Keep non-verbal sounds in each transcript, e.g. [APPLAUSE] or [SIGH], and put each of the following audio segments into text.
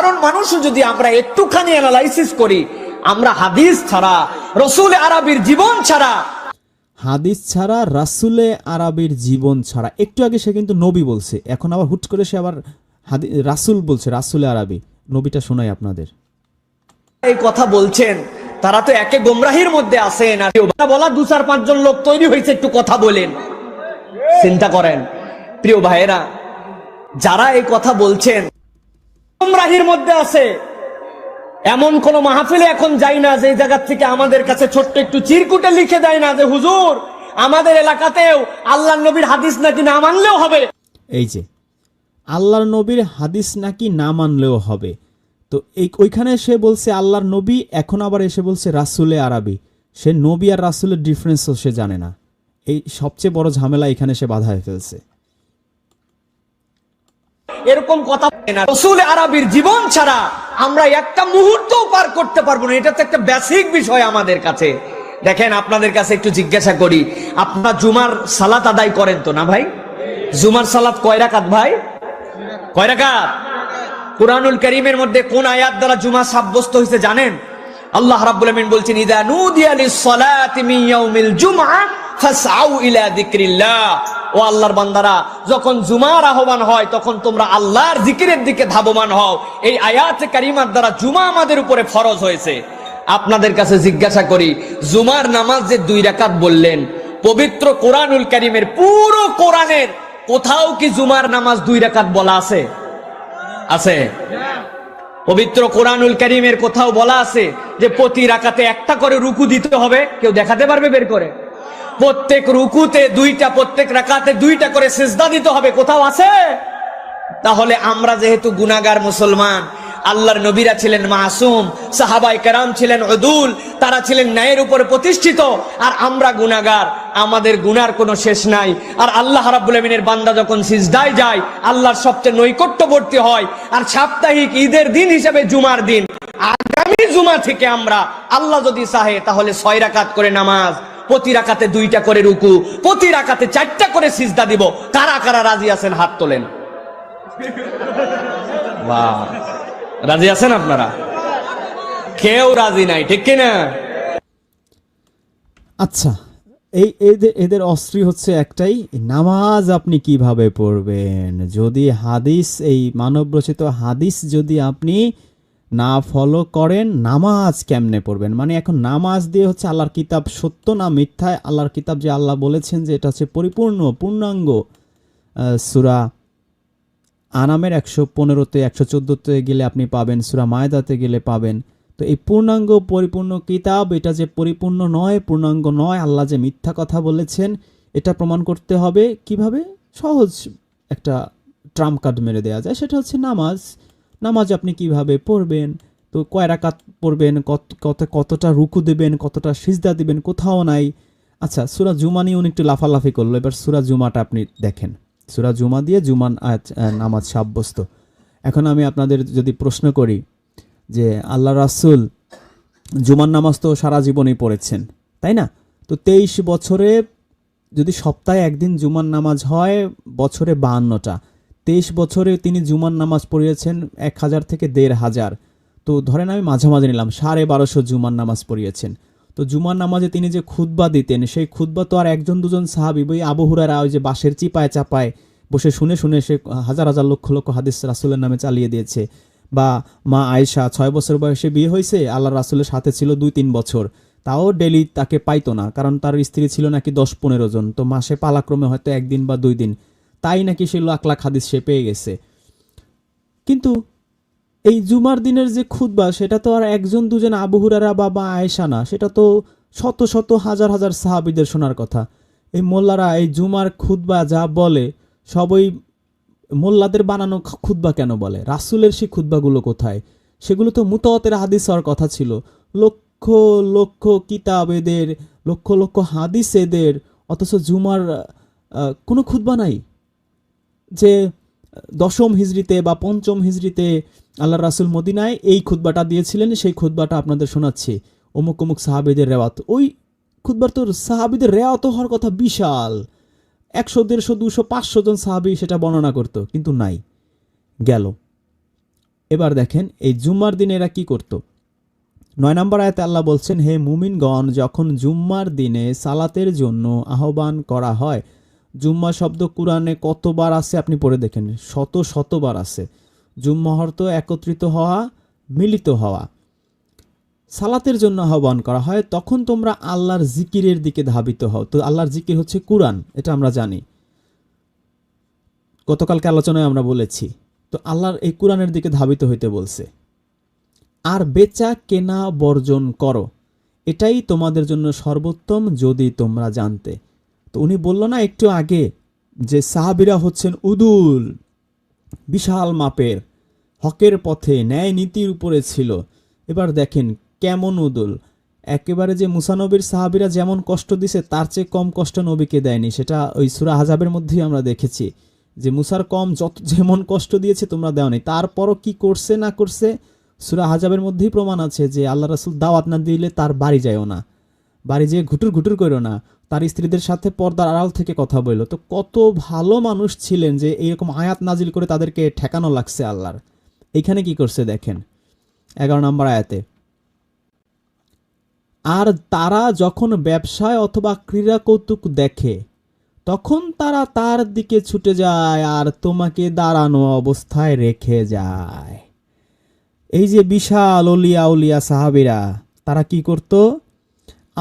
কারণ মানুষ যদি আমরা একটুখানি অ্যানালাইসিস করি আমরা হাদিস ছাড়া রসুল আরবির জীবন ছাড়া হাদিস ছাড়া রাসুলে আরবির জীবন ছাড়া একটু আগে সে কিন্তু নবী বলছে এখন আবার হুট করে সে আবার রাসুল বলছে রাসুলে আরবি। নবীটা শোনাই আপনাদের। এই কথা বলছেন তারা তো একে গোমরাহির মধ্যে আছেন আর বলা দু চার পাঁচজন লোক তৈরি হয়েছে একটু কথা বলেন। চিন্তা করেন। প্রিয় ভাইয়েরা যারা এই কথা বলছেন গোমরাহির মধ্যে আছে। এমন কোন মাহফিলে এখন যাই না যে জায়গা থেকে আমাদের কাছে ছোট্ট একটু চিরকুটে লিখে দেয় না যে, হুজুর, আমাদের এলাকাতেও আল্লাহ নবীর হাদিস নাকি না মানলেও হবে? এই যে, আল্লাহর নবীর হাদিস নাকি না মানলেও হবে। তো এই ওইখানে সে বলছে আল্লাহর নবী, এখন আবার এসে বলছে রাসুলে আরবি। সে নবী আর রাসুলের ডিফারেন্সও সে জানে না। এই সবচেয়ে বড় ঝামেলা এখানে সে বাধা হয়ে ফেলছে। এরকম কথা রসুল আরবির জীবন ছাড়া আমরা একটা মুহূর্ত পার করতে পারব না। এটা তো একটা বেসিক বিষয় আমাদের কাছে। দেখেন, আপনাদের কাছে একটু জিজ্ঞাসা করি, আপনার জুমার সালাত আদায় করেন তো না ভাই? জুমার সালাত কয় রাকাত ভাই? কয় রাকাত? কুরআনুল করিমের মধ্যে কোন আয়াত দ্বারা জুমা সাব্যস্ত হয়েছে জানেন? আল্লাহ রাব্বুল আমিন বলছেন, ইদা নুদিয়া লিস-সালাতি মিন ইয়াউমিল জুমআ ফাসআউ ইলা যিকরিল্লাহ। ও আল্লাহর বান্দারা, যখন জুমার আহ্বান হয়, তখন তোমরা আল্লাহর জিকিরের দিকে ধাবমান হও। এই আয়াত কারিমার দ্বারা জুমা আমাদের উপরে ফরজ হয়েছে। আপনাদের কাছে জিজ্ঞাসা করি, জুমার নামাজ যে দুই রাকাত বললেন, পবিত্র কোরআনুল করিমের পুরো কোরআনের কোথাও কি জুমার নামাজ দুই রাকাত বলা আছে? আছে? পবিত্র কোরআনুল করিমের কোথাও বলা আছে যে প্রতি রাকাতে একটা করে রুকু দিতে হবে, কেউ দেখাতে পারবে বের করে? প্রত্যেক রুকুতে, দুইটা প্রত্যেক রাকাতে দুইটা করে সেজদা দিতে হবে, কোথাও আছে? তাহলে আমরা যেহেতু গুনাগার মুসলমান, আল্লাহর নবীরা ছিলেন মাসুম সাহাবাই কেরাম ছিলেন অদুল তারা ছিলেন ন্যায়ের উপরে প্রতিষ্ঠিত, আর আমরা গুনাগার আমাদের গুনার কোনো শেষ নাই। আর আল্লাহ রাব্বুল বান্দা যখন সিজদায় যায়, আল্লাহর সবচেয়ে নৈকট্যবর্তী হয়, আর সাপ্তাহিক ঈদের দিন হিসেবে জুমার দিন, আগামী জুমা থেকে আমরা, আল্লাহ যদি চাহে, তাহলে ছয় রাকাত করে নামাজ প্রতি রাকাতে দুইটা করে রুকু, প্রতি রাকাতে চারটা করে সিজদা দিব। কারা কারা রাজি আছেন হাত তোলেন? রাজি আছেন আপনারা? কেউ রাজি নাই, ঠিক কিনা? আচ্ছা এই এদের এদের অস্ত্রী হচ্ছে একটাই, নামাজ আপনি কীভাবে পড়বেন? যদি হাদিস, এই মানবরচিত হাদিস যদি আপনি না ফলো করেন, নামাজ কেমনে পড়বেন? মানে এখন নামাজ দিয়ে হচ্ছে আল্লাহর কিতাব সত্য না মিথ্যায় আল্লাহর কিতাব যে আল্লাহ বলেছেন যে এটা হচ্ছে পরিপূর্ণ, পূর্ণাঙ্গ সুরা আনামের একশো পনেরোতে, একশো চোদ্দোতে গেলে আপনি পাবেন, সুরা মায়দাতে গেলে পাবেন। তো এই পূর্ণাঙ্গ, পরিপূর্ণ কিতাব, এটা যে পরিপূর্ণ নয়, পূর্ণাঙ্গ নয়, আল্লাহ যে মিথ্যা কথা বলেছেন, এটা প্রমাণ করতে হবে। কীভাবে? সহজ একটা ট্রাম্প কার্ড মেরে দেওয়া যায়, সেটা হচ্ছে নামাজ। নামাজ আপনি কীভাবে পড়বেন? তো কয় রাকাত পড়বেন? কত কত, কতটা রুকু দেবেন? কতটা সিজদা দিবেন? কোথাও নাই। আচ্ছা সুরা জুমা নিয়ে উনি একটু লাফালাফি করল। এবার সুরা জুমাটা আপনি দেখেন। সুরা জুমা দিয়ে জুমান নামাজ সাব্যস্ত। এখন আমি আপনাদের যদি প্রশ্ন করি যে আল্লাহ রাসুল জুমার নামাজ তো সারা জীবনই পড়েছেন, তাই না? তো তেইশ বছরে যদি সপ্তাহে একদিন জুমার নামাজ হয়, বছরে বাহান্নটা। তেইশ বছরে তিনি জুমার নামাজ পড়িয়েছেন এক হাজার থেকে দেড় হাজার। তো ধরেন আমি মাঝামাঝি নিলাম, সাড়ে বারোশো জুমার নামাজ পড়িয়েছেন। তো জুমার নামাজে তিনি যে খুতবা দিতেন, সেই খুতবা তো আর একজন দুজন সাহাবি, ওই আবহুরারা ওই যে বাঁশের চিপায় চাপায় বসে শুনে শুনে সে হাজার হাজার লক্ষ লক্ষ হাদিস রাসুলের নামে চালিয়ে দিয়েছে। বা মা আয়েশা, ছয় বছর বয়সে বিয়ে হয়েছে আল্লাহ রাসুলের সাথে ছিল দুই তিন বছর। তাও ডেলি তাকে পাইতো না, কারণ তার স্ত্রী ছিল নাকি দশ পনেরো জন, তো মাসে পালাক্রমে হয়তো একদিন বা দুই দিন। তাই নাকি সে লাখ লাখ হাদিস সে পেয়ে গেছে? কিন্তু এই জুমার দিনের যে খুতবা, সেটা তো আর একজন দুজন আবহুরারা বা বা আয়েশা না, সেটা তো শত শত হাজার হাজার সাহাবিদের শোনার কথা। এই মোল্লারা এই জুমার খুতবা যা বলে, সবই মোল্লাদের বানানো খ- খুতবা কেন বলে? রাসুলের সেই খুতবাগুলো কোথায়? সেগুলো তো মুতাওয়াতের হাদিস হওয়ার কথা ছিল। লক্ষ লক্ষ কিতাব এদের, লক্ষ লক্ষ হাদিস এদের, অথচ জুমার কোনো খুতবা নাই। যে দশম হিজড়িতে বা পঞ্চম হিজড়িতে আল্লাহ রাসুল মদিনায় এই খুতবাটা দিয়েছিলেন, সেই খুতবাটা আপনাদের শোনাচ্ছি। অমুক অমুক সাহাবিদের রেওয়াত। ওই খুতবার তো সাহাবিদের রেওয়াত হওয়ার কথা বিশাল। একশো, দেড়শো, দুশো, পাঁচশো জন সাহাবি সেটা বর্ণনা করতো, কিন্তু নাই। গেল। এবার দেখেন, এই জুম্মার দিনে এরা কি করত? নয় নম্বর আয়াতে আল্লাহ বলছেন, হে মুমিনগণ, যখন জুম্মার দিনে সালাতের জন্য আহ্বান করা হয় জুম্মা শব্দ কোরআনে কতবার আছে আপনি পড়ে দেখেন। শত শতবার আছে। জুম্মা অর্থ একত্রিত হওয়া, মিলিত হওয়া। সালাতের জন্য আহ্বান করা হয়, তখন তোমরা আল্লাহর জিকিরের দিকে ধাবিত হও। তো আল্লাহর জিকির হচ্ছে কোরআন, এটা আমরা জানি। গতকালকে আলোচনায় আমরা বলেছি, তো আল্লাহর এই কোরআনের দিকে ধাবিত হইতে বলছে। আর বেচা কেনা বর্জন করো, এটাই তোমাদের জন্য সর্বোত্তম যদি তোমরা জানতে। তো উনি বলল, না, একটু আগে যে সাহাবিরা হচ্ছেন উদুল, বিশাল মাপের, হকের পথে ন্যায় নীতির উপরে ছিল। এবার দেখেন কেমন উদুল। একেবারে যে মুসানবীর সাহাবিরা যেমন কষ্ট দিছে, তার চেয়ে কম কষ্ট নবীকে দেয়নি। সেটা ওই সুরা হাজাবের মধ্যেই আমরা দেখেছি। যে মুসার কম যত যেমন কষ্ট দিয়েছে, তোমরা দেওনি। তারপরও কি করছে, না করছে, সুরা হাজাবের মধ্যেই প্রমাণ আছে যে আল্লাহ রাসুল দাওয়াত না দিলে তার বাড়ি যায়ও না। বাড়ি যেয়ে ঘুটুর ঘুটুর করো না। তার স্ত্রীদের সাথে পর্দার আড়াল থেকে কথা বলল। তো কত ভালো মানুষ ছিলেন যে এরকম আয়াত নাজিল করে তাদেরকে ঠেকানো লাগছে আল্লাহর। এইখানে কি করছে দেখেন, এগারো নম্বর আয়াতে। আর তারা যখন ব্যবসায় অথবা ক্রীড়া কৌতুক দেখে, তখন তারা তার দিকে ছুটে যায় আর তোমাকে দাঁড়ানো অবস্থায় রেখে যায়। এই যে বিশাল অলিয়া উলিয়া সাহাবিরা, তারা কি করত?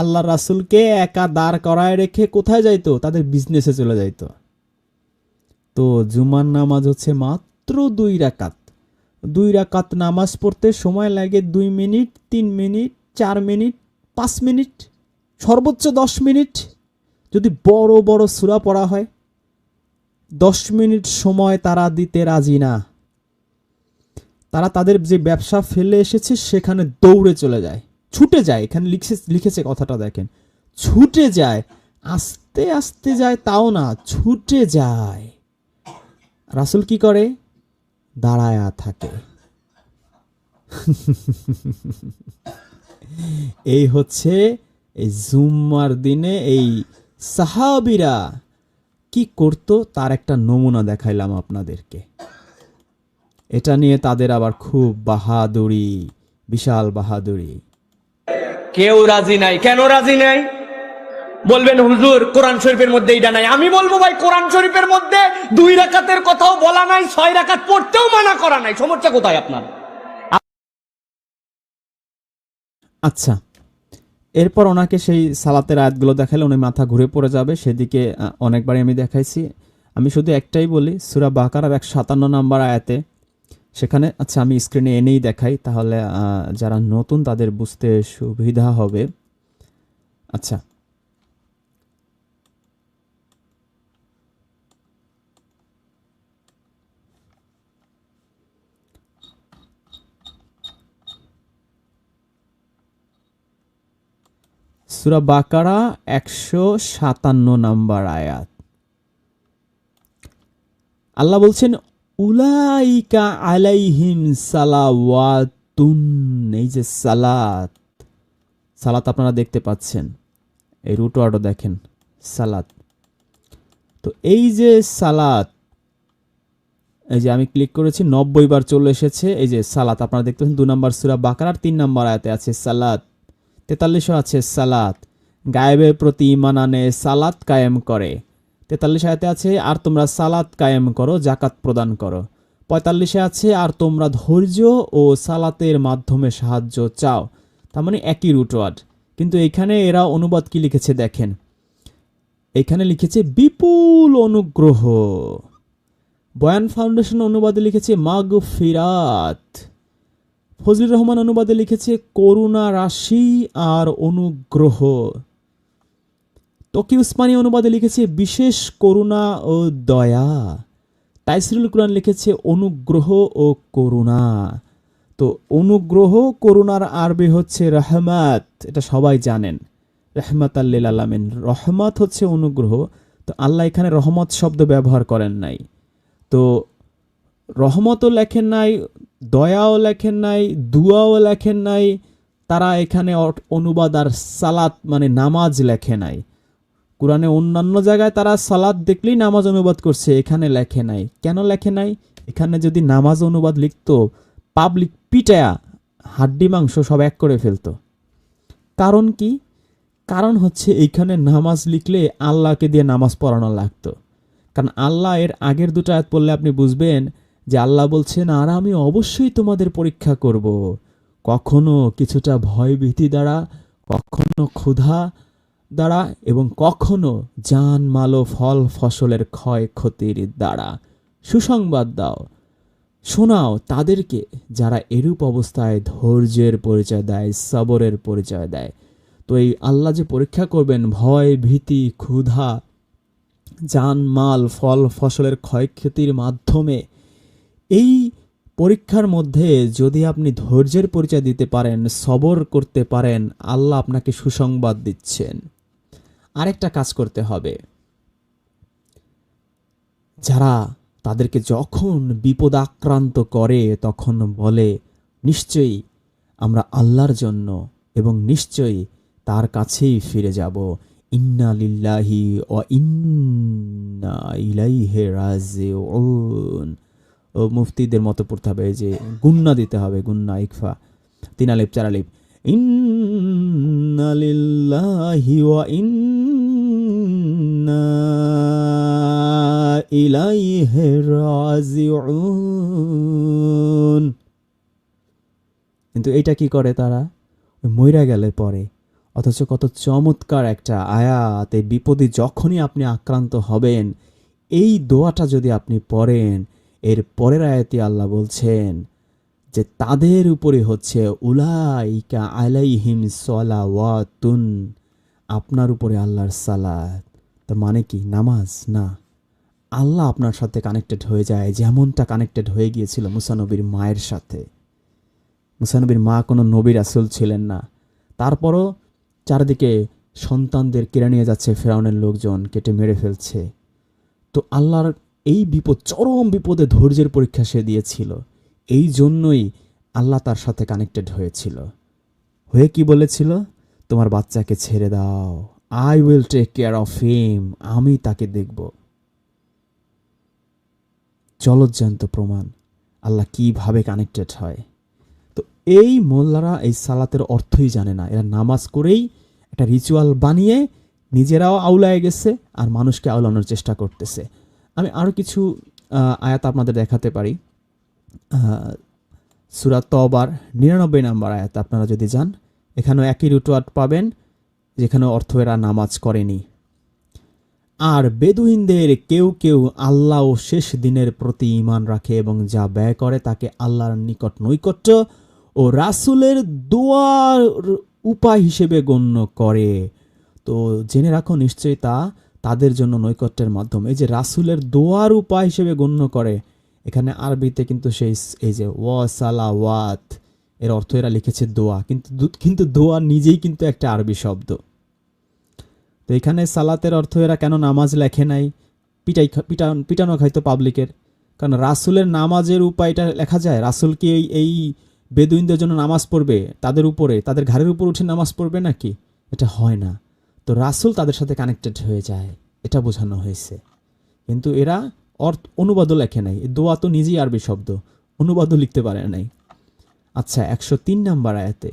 আল্লাহ রাসুলকে একা দাঁড় করায় রেখে কোথায় যাইতো? তাদের বিজনেসে চলে যাইতো। তো জুমার নামাজ হচ্ছে মাত্র দুই রাকাত। দুই রাকাত নামাজ পড়তে সময় লাগে দুই মিনিট, তিন মিনিট, চার মিনিট, পাঁচ মিনিট, সর্বোচ্চ দশ মিনিট। যদি বড় বড় সুরা পড়া হয়, দশ মিনিট সময় তারা দিতে রাজি না। তারা তাদের যে ব্যবসা ফেলে এসেছে, সেখানে দৌড়ে চলে যায়। ছুটে যায়, এখানে লিখে লিখেছে কথাটা দেখেন। ছুটে যায়, আস্তে আস্তে যায় তাও না, ছুটে যায়। রাসুল কি করে? দাঁড়ায়া থাকে। [LAUGHS] এই হচ্ছে এই জুম্মার দিনে এই সাহাবিরা কি করতো? তার একটা নমুনা দেখাইলাম আপনাদেরকে। এটা নিয়ে তাদের আবার খুব বাহাদুরি, বিশাল বাহাদুরি। কেউ রাজি নাই। কেন রাজি নাই? বলবেন, হুজুর, কোরআন শরীফের মধ্যে এইটা নাই। আমি বলব, ভাই, কোরআন শরীফের মধ্যে দুই রাকাতের কথাও বলা নাই, ছয় রাকাত পড়তেও মানা করা নাই। সমস্যা কোথায় আপনার? আচ্ছা এরপর ওনাকে সেই সালাতের আয়াতগুলো দেখালে উনি মাথা ঘুরে পড়ে যাবে। সেদিকে অনেকবারই আমি দেখাইছি। আমি শুধু একটাই বলি, সুরা বাকারার এক সাতান্ন নাম্বার আয়াতে সেখানে আচ্ছা আমি স্ক্রিনে এনেই দেখাই, তাহলে যারা নতুন তাদের বুঝতে সুবিধা হবে। আচ্ছা। সুরা বাকারা একশো সাতান্ন নাম্বার আয়াত। আল্লাহ বলছেন উলাইকা আলাইহিম সালাওয়াতুন, এই যে সালাত সালাত আপনারা দেখতে পাচ্ছেন, এই রুট ওয়ার্ডও দেখেন, সালাত। তো এই যে সালাত, এই যে আমি ক্লিক করেছি, নব্বই বার চলে এসেছে, এই যে সালাত, আপনারা দেখতে পাচ্ছেন, দু নম্বর সুরা বাকারার তিন নম্বর আয়াতে আছে সালাত, তেতাল্লিশও আছে সালাত, গায়েবের প্রতি ইমান আনে, সালাত কায়েম করে। তেতাল্লিশ আয়াতে আছে, আর তোমরা সালাত কায়েম করো জাকাত প্রদান করো। পঁয়তাল্লিশে আছে, আর তোমরা ধৈর্য ও সালাতের মাধ্যমে সাহায্য চাও। তার মানে একই রুটওয়ার্ড কিন্তু এখানে এরা অনুবাদ কি লিখেছে দেখেন? এখানে লিখেছে, বিপুল অনুগ্রহ। বয়ান ফাউন্ডেশন অনুবাদে লিখেছে মাগ ফিরাত ফজলুর রহমান অনুবাদে লিখেছে, করুণা রাশি আর অনুগ্রহ। তকি উসমানী অনুবাদে লিখেছে, বিশেষ করুণা ও দয়া। তাইসিরুল কোরআন লিখেছে, অনুগ্রহ ও করুণা। তো অনুগ্রহ, করুণার আরবি হচ্ছে রহমাত, এটা সবাই জানেন। রহমাত আল্লিল আলামিন, রহমত হচ্ছে অনুগ্রহ। তো আল্লাহ এখানে রহমত শব্দ ব্যবহার করেন নাই। তো রহমতও লেখেন নাই, দয়াও লেখেন নাই, দুয়াও লেখেন নাই, তারা এখানে অনুবাদ আর সালাত মানে নামাজ লেখে নাই। কোরআনে অন্যান্য জায়গায় তারা সালাদ দেখলেই নামাজ অনুবাদ করছে, এখানে লেখে নাই। কেন লেখে নাই? এখানে যদি নামাজ অনুবাদ লিখতো পাবলিক পিটায়া হাড্ডি মাংস সব এক করে ফেলতো। কারণ কি? কারণ হচ্ছে এইখানে নামাজ লিখলে আল্লাহকে দিয়ে নামাজ পড়ানো লাগতো। কারণ আল্লাহ এর আগের দুটো আয়াত পড়লে আপনি বুঝবেন যে আল্লাহ বলছেন, আর আমি অবশ্যই তোমাদের পরীক্ষা করব। কখনো কিছুটা ভয় ভীতি দ্বারা, কখনো ক্ষুধা দ্বারা এবং কখনো জান মালো ফল ফসলের ক্ষয়ক্ষতির দ্বারা। সুসংবাদ দাও। শোনাও তাদেরকে যারা এরূপ অবস্থায় ধৈর্যের পরিচয় দেয়, সবরের পরিচয় দেয়। তো এই আল্লাহ যে পরীক্ষা করবেন, ভয়, ভীতি, ক্ষুধা যান মাল ফল ফসলের ক্ষয়ক্ষতির মাধ্যমে, এই পরীক্ষার মধ্যে যদি আপনি ধৈর্যের পরিচয় দিতে পারেন, সবর করতে পারেন, আল্লাহ আপনাকে সুসংবাদ দিচ্ছেন। আরেকটা কাজ করতে হবে। যারা তাদেরকে যখন বিপদ আক্রান্ত করে, তখন বলে, নিশ্চয়ই আমরা আল্লাহর জন্য এবং নিশ্চয়ই তার কাছেই ফিরে যাব। ইন্না লিল্লাহি ও ইন্না ইলাইহি রাজিউন। ও মুফতিদের মতো পড়তে হবে যে গুন্না দিতে হবে গুন্না ইকফা। তিন আলিফ, চার আলিফ। কিন্তু এটা কি করে তারা? মইরা গেলে পরে। অথচ কত চমৎকার একটা আয়াতে বিপদে যখনই আপনি আক্রান্ত হবেন, এই দোয়াটা যদি আপনি পড়েন, এর পরের আয়াতে আল্লাহ বলছেন যে তাদের উপরে হচ্ছে উলাইকা আলাইহিম সলাওয়াতুন, আপনার উপরে আল্লাহর সালাত। তার মানে কি? নামাজ? না। আল্লাহ আপনার সাথে কানেক্টেড হয়ে যায়, যেমনটা কানেক্টেড হয়ে গিয়েছিল মুসানবীর মায়ের সাথে। মুসানবীর মা কোনো নবীর আসল ছিলেন না। তারপরও চারিদিকে সন্তানদের কেড়ে নিয়ে যাচ্ছে ফেরাউনের লোকজন, কেটে মেরে ফেলছে। তো আল্লাহর এই বিপদ, চরম বিপদে ধৈর্যের পরীক্ষা সে দিয়েছিল। এই জন্যই আল্লাহ তার সাথে কানেক্টেড হয়েছিল। হয়ে কি বলেছিল? তোমার বাচ্চাকে ছেড়ে দাও। I will take care of him আমি তাকে দেখব। জলজ্জান্ত প্রমাণ। আল্লাহ কীভাবে কানেক্টেড হয়? তো এই মোল্লারা এই সালাতের অর্থই জানে না। এরা নামাজ করেই একটা রিচুয়াল বানিয়ে নিজেরাও আউলায় গেছে আর মানুষকে আউলানোর চেষ্টা করতেছে। আমি আরও কিছু আয়াত আপনাদের দেখাতে পারি। সুরাত তবার নিরানব্বই নাম্বার আয়াত, আপনারা যদি যান, এখানেও একই রুটওয়ার্ড পাবেন, যেখানে অর্থ এরা নামাজ করেনি। আর বেদুইনদের কেউ কেউ আল্লাহ ও শেষ দিনের প্রতি ঈমান রাখে এবং যা ব্যয় করে তাকে আল্লাহর নিকট নৈকট্য ও রাসূলের দোয়ার উপায় হিসেবে গণ্য করে। তো জেনে রাখো নিশ্চয়ই তা তাদের জন্য নৈকট্যের মাধ্যমে। এই যে রাসূলের দোয়ার উপায় হিসেবে গণ্য করে এখানে আরবিতে কিন্তু সেই এই যে ওয়া সালা ওয়াত এর অর্থ এরা লিখেছে দোয়া। কিন্তু কিন্তু দোয়া নিজেই কিন্তু একটা আরবি শব্দ। তো এখানে সালাতের অর্থ এরা কেন নামাজ লেখে নাই? পিটাই পিটান পিটানো খাইতো পাবলিকের। কারণ রাসূলের নামাজের উপায়টা লেখা যায়। রাসূল কি এই এই বেদুইনদের জন্য নামাজ পড়বে? তাদের উপরে? তাদের ঘাড়ের উপর উঠে নামাজ পড়বে নাকি? এটা হয় না। তো রাসূল তাদের সাথে কানেক্টেড হয়ে যায়। এটা বোঝানো হয়েছে। কিন্তু এরা অর্থ, অনুবাদও লেখে নাই। দোয়া তো নিজেই আরবি শব্দ। অনুবাদও লিখতে পারে নাই। আচ্ছা একশো তিন নাম্বার আয়াতে।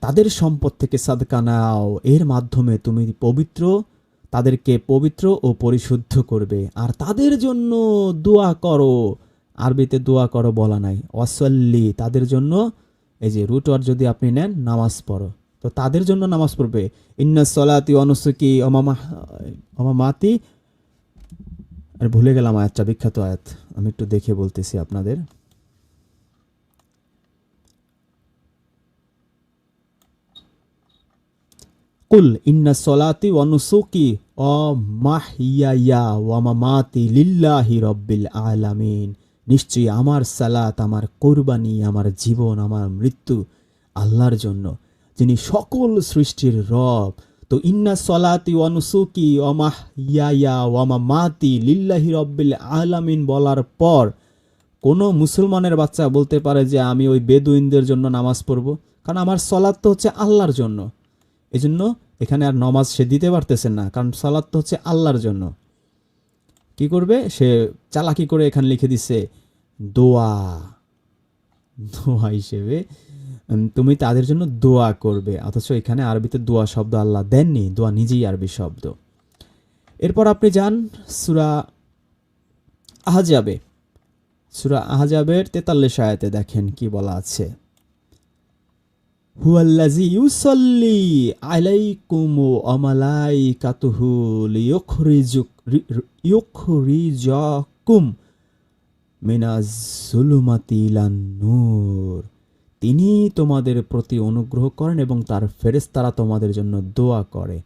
তাদের সম্পদ থেকে সাদকা নাও। এর মাধ্যমে তুমি পবিত্র, তাদেরকে পবিত্র ও পরিশুদ্ধ করবে। আর তাদের জন্য দোয়া করো। আরবিতে দোয়া করো বলা নাই। অসল্লি তাদের জন্য, এই যে রুট রুটওয়ার যদি আপনি নেন, নামাজ পড়ো। তো তাদের জন্য নামাজ পড়বে। ইন্না সলাতি অনুসুকি অমামা অমামাতি আর ভুলে গেলাম আয়াতটা বিখ্যাত আয়াত। আমি একটু দেখে বলতেছি আপনাদের। কুল, ইন্না সলাতি ওয়ানুসুকি ও মাহিয়া ওয়ামামাতি লিল্লাহি রব্বিল আলামিন। নিশ্চয়ই আমার সালাত, আমার কোরবানি, আমার জীবন, আমার মৃত্যু আল্লাহর জন্য, যিনি সকল সৃষ্টির রব। তো ইন্না সলাতি ওয়ানুসুকি ওমাহিয়া ওয়ামামাতি লিল্লাহি রব্বিল আলামিন বলার পর কোনো মুসলমানের বাচ্চা বলতে পারে যে আমি ওই বেদুইনদের জন্য নামাজ পড়ব। কারণ আমার সলাৎ তো হচ্ছে আল্লাহর জন্য। এই জন্য এখানে আর নমাজ সে দিতে পারতেছে না, কারণ সালাত তো হচ্ছে আল্লাহর জন্য। কি করবে? সে চালাকি করে এখানে লিখে দিছে, দোয়া। দোয়া হিসেবে তুমি তাদের জন্য দোয়া করবে, অথচ এখানে আরবিতে দোয়া শব্দ আল্লাহ দেননি, দোয়া নিজেই আরবি শব্দ। এরপর আপনি যান সুরা আহজাবে। সুরা আহজাবের তেতাল্লিশ আয়াতে দেখেন কি বলা আছে। ইউসাল্লি নূর তিনি তোমাদের প্রতি অনুগ্রহ করেন এবং তার ফেরেশতারা তোমাদের জন্য দোয়া করে।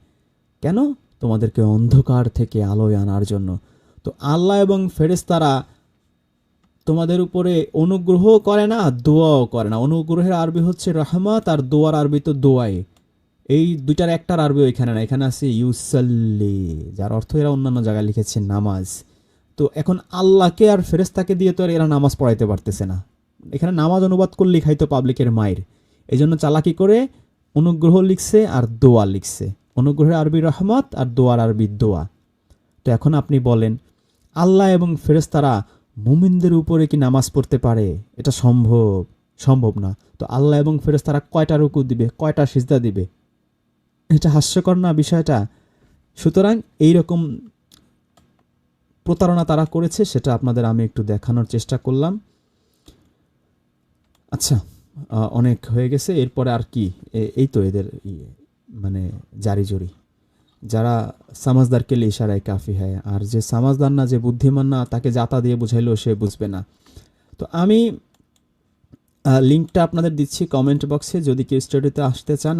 কেন? তোমাদেরকে অন্ধকার থেকে আলোয় আনার জন্য। তো আল্লাহ এবং ফেরেশতারা তোমাদের উপরে অনুগ্রহ করে না, দোয়াও করে না। অনুগ্রহের আরবি হচ্ছে রহমত আর দোয়ার আরবি তো দোয়াই। এই দুইটার একটার আরবি ওইখানে না, এখানে আছে ইউসাল্লি, যার অর্থ এরা অন্যান্য জায়গায় লিখেছে নামাজ। তো এখন আল্লাহকে আর ফেরেস্তাকে দিয়ে তো আর এরা নামাজ পড়াইতে পারতেছে না। এখানে নামাজ অনুবাদ করলেই খাইতো পাবলিকের মায়ের। এই জন্য চালাকি করে অনুগ্রহ লিখছে আর দোয়া লিখছে। অনুগ্রহের আরবি রহমত আর দোয়ার আরবি দোয়া। তো এখন আপনি বলেন, আল্লাহ এবং ফেরেস্তারা মুমিনদের উপরে কি নামাজ পড়তে পারে? এটা সম্ভব সম্ভব না। তো আল্লাহ এবং ফেরেস্তারা কয়টা রুকু দিবে, কয়টা সিজদা দিবে? এটা হাস্যকর না বিষয়টা? সুতরাং এইরকম প্রতারণা তারা করেছে, সেটা আপনাদের আমি একটু দেখানোর চেষ্টা করলাম। আচ্ছা অনেক হয়ে গেছে। এরপরে আর কি? এই তো এদের ইয়ে, মানে জারি জড়ি যারা সামাজদারকে ইশারায় কাফি হয় আর যে সামাজদার না যে বুদ্ধিমান না তাকে যাতা দিয়ে বুঝাইলেও সে বুঝবে না। তো আমি লিঙ্কটা আপনাদের দিচ্ছি কমেন্ট বক্সে। যদি কেউ স্টাডিতে আসতে চান